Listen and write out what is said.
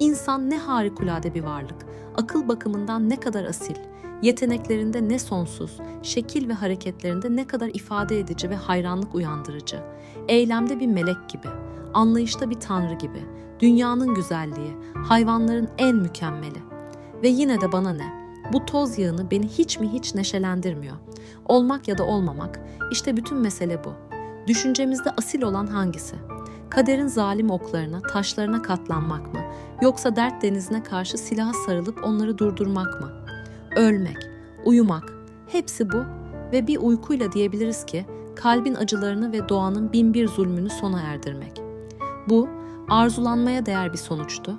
İnsan ne harikulade bir varlık, akıl bakımından ne kadar asil, yeteneklerinde ne sonsuz, şekil ve hareketlerinde ne kadar ifade edici ve hayranlık uyandırıcı, eylemde bir melek gibi, anlayışta bir tanrı gibi, dünyanın güzelliği, hayvanların en mükemmeli. Ve yine de bana ne? Bu toz yağını beni hiç mi hiç neşelendirmiyor. Olmak ya da olmamak, işte bütün mesele bu. Düşüncemizde asil olan hangisi? Kaderin zalim oklarına, taşlarına katlanmak mı? Yoksa dert denizine karşı silaha sarılıp onları durdurmak mı? Ölmek, uyumak, hepsi bu ve bir uykuyla diyebiliriz ki kalbin acılarını ve doğanın binbir zulmünü sona erdirmek. Bu, arzulanmaya değer bir sonuçtu